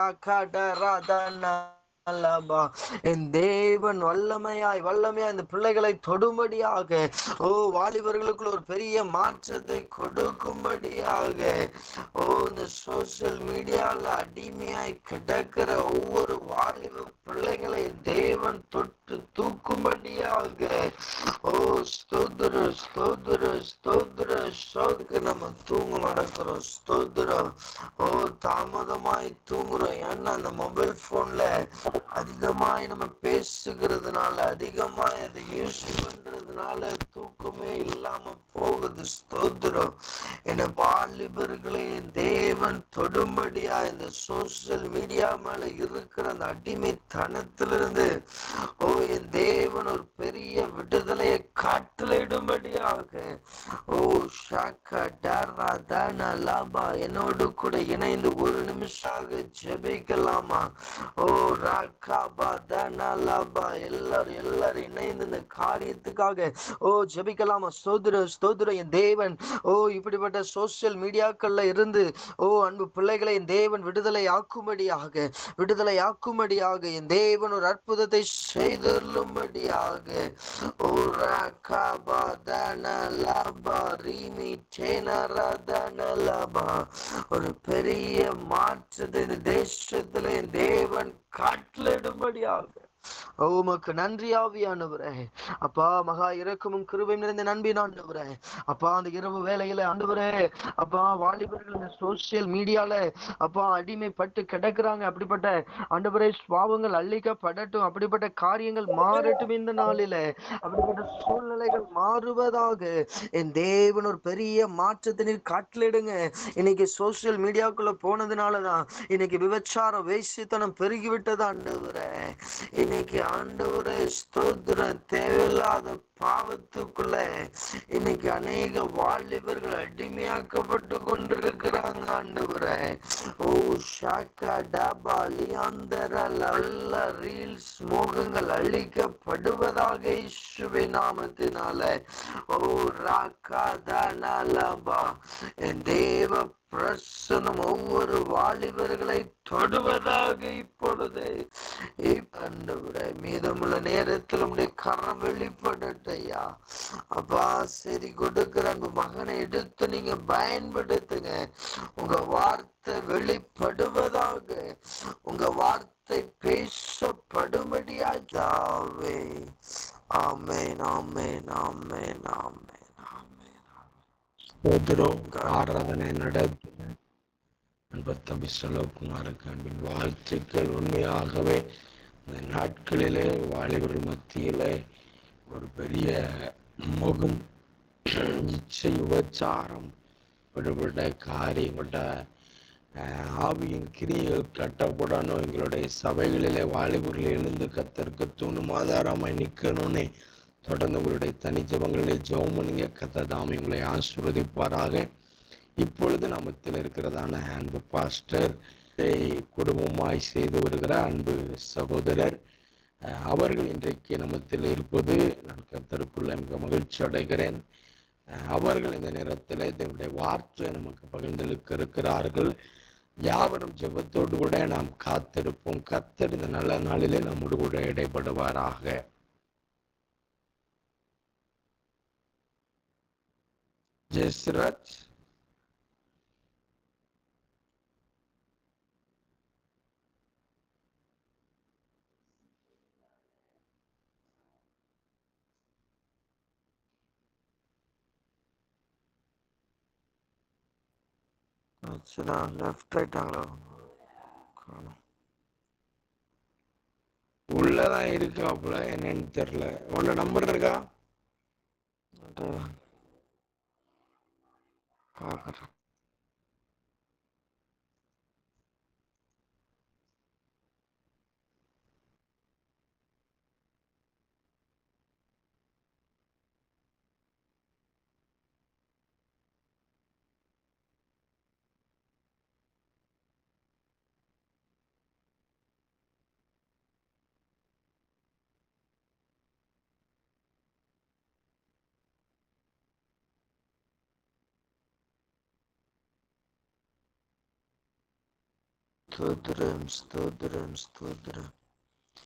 கடரதன அல்லபா. என் தேவன் வல்லமையாய் வல்லமையாய் இந்த பிள்ளைகளை தொடும்படியாக ஓ வாலிபர்களுக்குள்ள ஒரு பெரிய மாற்றத்தை கொடுக்கும்படியாக ஓ இந்த சோசியல் மீடியால அடிமையாய் கிடக்கிற ஒவ்வொரு வாலிப பிள்ளைகளை தேவன் தொட்டு தூக்கும்படியாக ஓ ஸ்தோத்திர ஸ்தோத்திர ஸ்தோத்திர ஸ்தோதுக்கு நம்ம தூங்க நடக்கிறோம். ஸ்தோத்திரம் ஓ தாமதமாய் தூங்குறோம். ஏன்னா அந்த மொபைல் போன்ல அதிகமாய் நம்ம பேசுகிறதுனால அதிகமாய் அதை யூஸ் பண்றதுனால தூக்கமே இல்லாம போகுது. ஸ்தோத்திரம். என வாலிபர்களை தேவன் தொடும்படியா இந்த சோசியல் மீடியா மேல இருக்கிற அந்த அடிமைத்தனத்திலிருந்து ஓ என் தேவன் ஒரு பெரிய விடுதலையை கட்டளையிடும்படியாக ஓ ஷாக்கா டாரா தானா லாபா என்னோடு கூட இணைந்து ஒரு நிமிஷமாக ஜெபிக்கலாமா? ஓ ராக்காபா தானா லாபா எல்லாரும் எல்லாரும் இணைந்து இந்த காரியத்துக்காக ஓ ஜெபிக்கலாமா? ஸ்தோத்திர ஸ்தோத்திர என் தேவன். ஓ இப்படிப்பட்ட சோசியல் மீடியாக்கள்ல இருந்து ஓ அன்பு பிள்ளைகளை என் தேவன் விடுதலை ஆக்கும்படியாக விடுதலை ஆக்கும்படியாக என் தேவன் ஒரு அற்புதத்தை செய்தருளும்படியாக. ஓ ரா ஒரு பெரிய மாற்றத்தை இந்த தேசத்துல தேவன் காட்டலிடும்படியாக. ஓ உமக்கு நன்றி ஆவியானவரே. அப்பா மகா இறக்கமும் கிருபையும் நிறைந்த நண்பின் ஆண்டவரே. அப்பா அந்த இரவு வேலையில ஆண்டவரே அப்பா வாலிபர்கள் இந்த சோசியல் மீடியால அப்பா அடிமைப்பட்டு கிடக்குறாங்க. அப்படிப்பட்ட ஆண்டவரே சுவாவங்கள் அள்ளிக்கப்படட்டும் அப்படிப்பட்ட காரியங்கள் மாறட்டும் இந்த நாளில. அப்படிப்பட்ட சூழ்நிலைகள் மாறுவதாக. என் தேவன் ஒரு பெரிய மாற்றத்தை நீர் காட்டிலிடுங்க. இன்னைக்கு சோசியல் மீடியாக்குள்ள போனதுனாலதான் இன்னைக்கு விபச்சார வேசித்தனம் பெருகிவிட்டது ஆண்டவரே. இன்னைக்கு ஆண்டவரே ஸ்தோத்திரம். தேவையில்லாத பாவத்துக்குள்ள இன்னைக்கு அநேக வாலிபர்கள் அடிமையாக்கப்பட்டு கொண்டிருக்கிறாங்க ஆண்டவரே. ஓ ஷாக்கா டாபா லியாந்தர நல்ல ரீல்ஸ் மோகங்கள் அழிக்கப்படுவதாக இயேசுவை நாமத்தினால. ஓ ராக்கா தானாலபா என் தேவ பிரசனம் ஒவ்வொரு வாலிபர்களை தொடுவதாக இப்பொழுது. ஆண்டவரே மீதமுள்ள நேரத்தில் உடைய கரம் வெளிப்படட்டையா அப்பா சரி கொடுக்கிற உங்க மகனை எடுத்து நீங்க பயன்படுத்துங்க. உங்க வார்த்தை வெளிப்படுவதாக. உங்க வார்த்தை பேசப்படும்படியா ஜாவே ஆமேன் ஆமேன் ஆமேன் ஆமேன் ஆமேன். ஸ்தோத்திரம் ஆராதனை நடத்தின அன்பர் தம்பி செலவுக்குமாருக்கு அன்பின் வாழ்த்துக்கள் உண்மையாகவே இந்த நாட்களிலே வாலிபர் மத்தியிலே ஒரு பெரிய முகம் இச்சை உபச்சாரம் விடுபட்ட காரியப்பட்ட ஆவியின் கிரியைகள் கட்டப்படணும். எங்களுடைய சபைகளிலே வாலிபர்கள் எழுந்து கத்தற்கு தூணும் ஆதாரமாய் நிற்கணும்னு தொடர்ந்து உங்களுடைய தனிஜபங்களிலே ஜபம் பண்ணுங்க கத்த தாமி உங்களை ஆசிர்வதிப்பாராக. இப்பொழுது நமத்தில் இருக்கிறதான அன்பு பாஸ்டர் குடும்பமாய் செய்து வருகிற அன்பு சகோதரர் அவர்கள் இன்றைக்கு நமத்தில் இருப்பது நான் கத்தருக்குள்ள மிக மகிழ்ச்சி அடைகிறேன். அவர்கள் இந்த நேரத்தில் இதனுடைய வார்த்தை நமக்கு பகிர்ந்தளிக்க இருக்கிறார்கள். யாவரும் ஜெபத்தோடு கூட நாம் காத்திருப்போம். கத்தர் இந்த நல்ல நாளிலே நம்மோடு கூட இடைப்படுவாராக ஜெஸ்ராஜ் ஆச்சுடா லெஃப்ட் ஆயிட்டாங்களோ காணோம். உள்ளதான் இருக்காப்புல என்னன்னு தெரியல. உன்னோட நம்பர் இருக்கா? ああ、なるほど。அது பார்க்குறேன் ஸ்தோத்திரம் ஸ்தோத்திரம் ஸ்தோத்திரம்